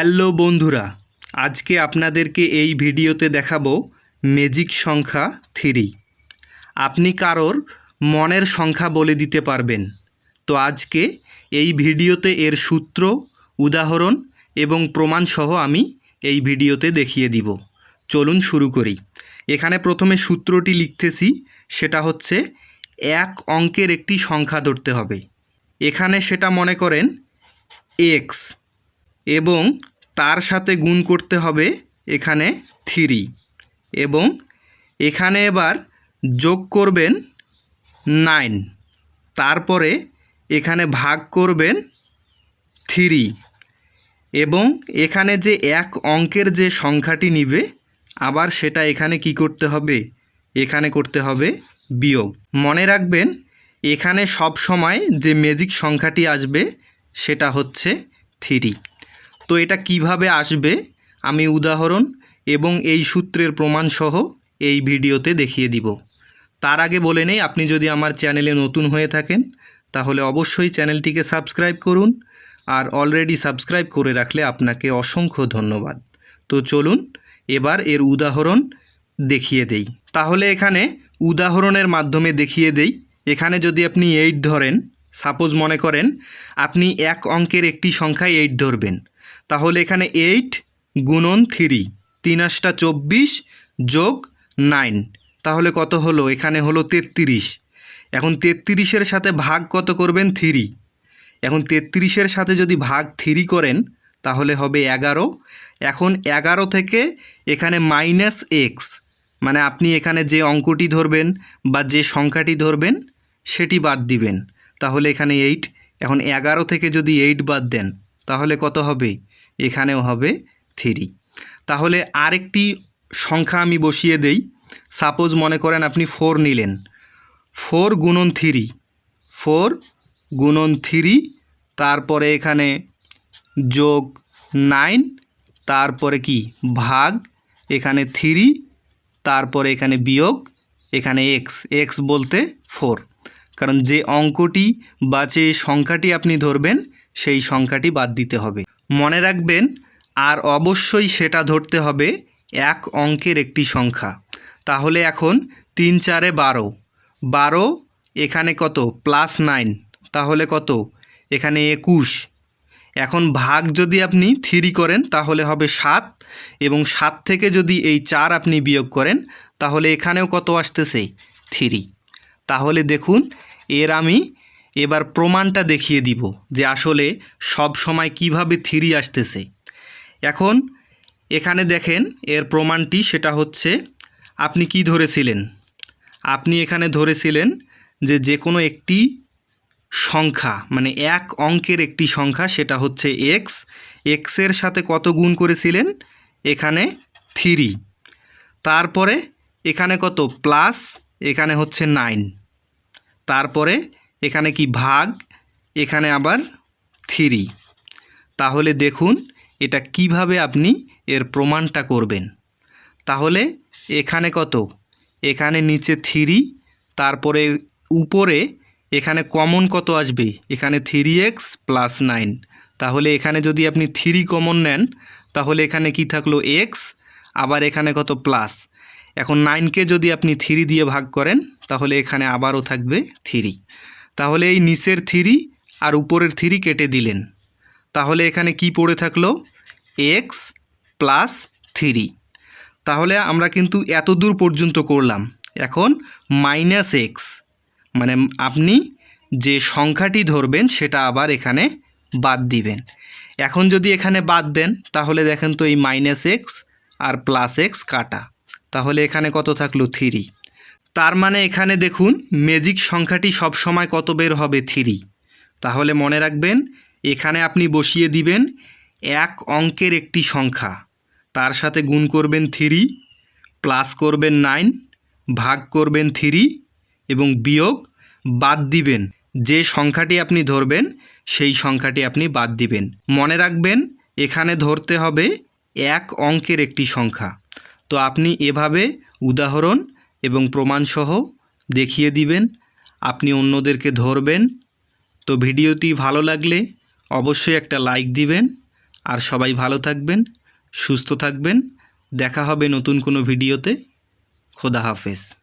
Hello বন্ধুরা, আজকে আপনাদেরকে এই ভিডিওতে দেখাবো ম্যাজিক সংখ্যা থ্রি আপনি কারোর মনের সংখ্যা বলে দিতে পারবেন। তো আজকে এই ভিডিওতে এর সূত্র, উদাহরণ এবং প্রমাণসহ আমি এই ভিডিওতে দেখিয়ে দিব। চলুন শুরু করি। এখানে প্রথমে সূত্রটি লিখতেছি, সেটা হচ্ছে এক অঙ্কের একটি সংখ্যা ধরতে হবে। এখানে সেটা মনে করেন এক্স এবং তার সাথে গুণ করতে হবে এখানে থ্রি এবং এখানে এবার যোগ করবেন নাইন। তারপরে এখানে ভাগ করবেন থ্রি এবং এখানে যে এক অঙ্কের যে সংখ্যাটি নিবে, আবার সেটা এখানে কি করতে হবে? এখানে করতে হবে বিয়োগ। মনে রাখবেন, এখানে সব সময় যে ম্যাজিক সংখ্যাটি আসবে, সেটা হচ্ছে থ্রি। তো এটা কীভাবে আসবে? আমি উদাহরণ এবং এই সূত্রের প্রমাণসহ এই ভিডিওতে দেখিয়ে দিব। তার আগে বলে নেই, আপনি যদি আমার চ্যানেলে নতুন হয়ে থাকেন, তাহলে অবশ্যই চ্যানেলটিকে সাবস্ক্রাইব করুন আর অলরেডি সাবস্ক্রাইব করে রাখলে আপনাকে অসংখ্য ধন্যবাদ। তো চলুন, এবার এর উদাহরণ দেখিয়ে দেই। তাহলে এখানে উদাহরণের মাধ্যমে দেখিয়ে দেই। এখানে যদি আপনি এইট ধরেন সাপোজ মনে করেন আপনি এক অঙ্কের একটি সংখ্যায় এইট ধরবেন। তাহলে এখানে এইট গুণন থ্রি তিন আশটা চব্বিশ যোগ নাইন তাহলে কত হলো? এখানে হলো তেত্রিশ। এখন তেত্রিশের সাথে ভাগ কত করবেন? থ্রি এখন তেত্রিশের সাথে যদি ভাগ থ্রি করেন, তাহলে হবে এগারো। এখন এগারো থেকে এখানে মাইনাস এক্স মানে আপনি এখানে যে অঙ্কটি ধরবেন বা যে সংখ্যাটি ধরবেন, সেটি বাদ দিবেন। তাহলে এখানে এইট এখন এগারো থেকে যদি এইট বাদ দেন তাহলে কত হবে? এখানেও হবে থ্রি তাহলে আরেকটি সংখ্যা আমি বসিয়ে দেই। সাপোজ মনে করেন আপনি ফোর নিলেন। ফোর গুণন থ্রি ফোর গুণন থ্রি তারপরে এখানে যোগ নাইন তারপরে কি? ভাগ, এখানে থ্রি তারপরে এখানে বিয়োগ, এখানে এক্স এক্স বলতে ফোর কারণ যে অঙ্কটি বা যে সংখ্যাটি আপনি ধরবেন সেই সংখ্যাটি বাদ দিতে হবে। মনে রাখবেন, আর অবশ্যই সেটা ধরতে হবে এক অঙ্কের একটি সংখ্যা। তাহলে এখন তিন চারে বারো। বারো এখানে কত? Plus nine. তাহলে কত? এখানে একুশ। এখন ভাগ যদি আপনি থ্রি করেন, তাহলে হবে সাত। এবং সাত থেকে যদি এই চার আপনি বিয়োগ করেন, তাহলে এখানেও কত আসতেছে? থ্রি। তাহলে দেখুন, এর আমি এবার প্রমাণটা দেখিয়ে দিব যে আসলে সব সময় কীভাবে থ্রি আসতেছে। এখন এখানে দেখেন এর প্রমাণটি সেটা হচ্ছে আপনি কি ধরেছিলেন? আপনি এখানে ধরেছিলেন যে যে কোনো একটি সংখ্যা মানে এক অঙ্কের একটি সংখ্যা, সেটা হচ্ছে এক্স এক্সের সাথে কত গুণ করেছিলেন? এখানে থ্রি। তারপরে এখানে কত? প্লাস, এখানে হচ্ছে নাইন। তারপরে এখানে কি ভাগ, এখানে আবার থ্রি। তাহলে দেখুন, এটা কীভাবে আপনি এর প্রমাণটা করবেন। তাহলে এখানে কত? এখানে নিচে থ্রি, তারপরে উপরে এখানে কমন কত আসবে? এখানে থ্রি এক্স প্লাস নাইন। তাহলে এখানে যদি আপনি থ্রি কমন নেন, তাহলে এখানে কি থাকল? এক্স, আবার এখানে কত? প্লাস। এখন নাইনকে যদি আপনি থ্রি দিয়ে ভাগ করেন, তাহলে এখানে আবারও থাকবে থ্রি। তাহলে এই নিচের থ্রি আর উপরের থ্রি কেটে দিলেন। তাহলে এখানে কি পড়ে থাকল? X plus three. তাহলে আমরা কিন্তু এত দূর পর্যন্ত করলাম। এখন মাইনাস এক্স মানে আপনি যে সংখ্যাটি ধরবেন, সেটা আবার এখানে বাদ দিবেন। এখন যদি এখানে বাদ দেন, তাহলে দেখেন তো এই মাইনাস এক্স আর প্লাস এক্স কাটা। তাহলে এখানে কত থাকল? থ্রি। তার মানে এখানে দেখুন ম্যাজিক সংখ্যাটি সব সময় কত বের হবে? থ্রি তাহলে মনে রাখবেন, এখানে আপনি বসিয়ে দিবেন এক অঙ্কের একটি সংখ্যা। তার সাথে গুণ করবেন থ্রি প্লাস করবেন নাইন ভাগ করবেন থ্রি এবং বিয়োগ বাদ দিবেন। যে সংখ্যাটি আপনি ধরবেন, সেই সংখ্যাটি আপনি বাদ দিবেন। মনে রাখবেন, এখানে ধরতে হবে এক অঙ্কের একটি সংখ্যা। তো আপনি এভাবে উদাহরণ এবং প্রমাণসহ দেখিয়ে দিবেন, আপনি অন্যদেরকে ধরবেন। তো ভিডিওটি ভালো লাগলে অবশ্যই একটা লাইক দিবেন। আর সবাই ভালো থাকবেন, সুস্থ থাকবেন। দেখা হবে নতুন কোনো ভিডিওতে। খোদা হাফেজ।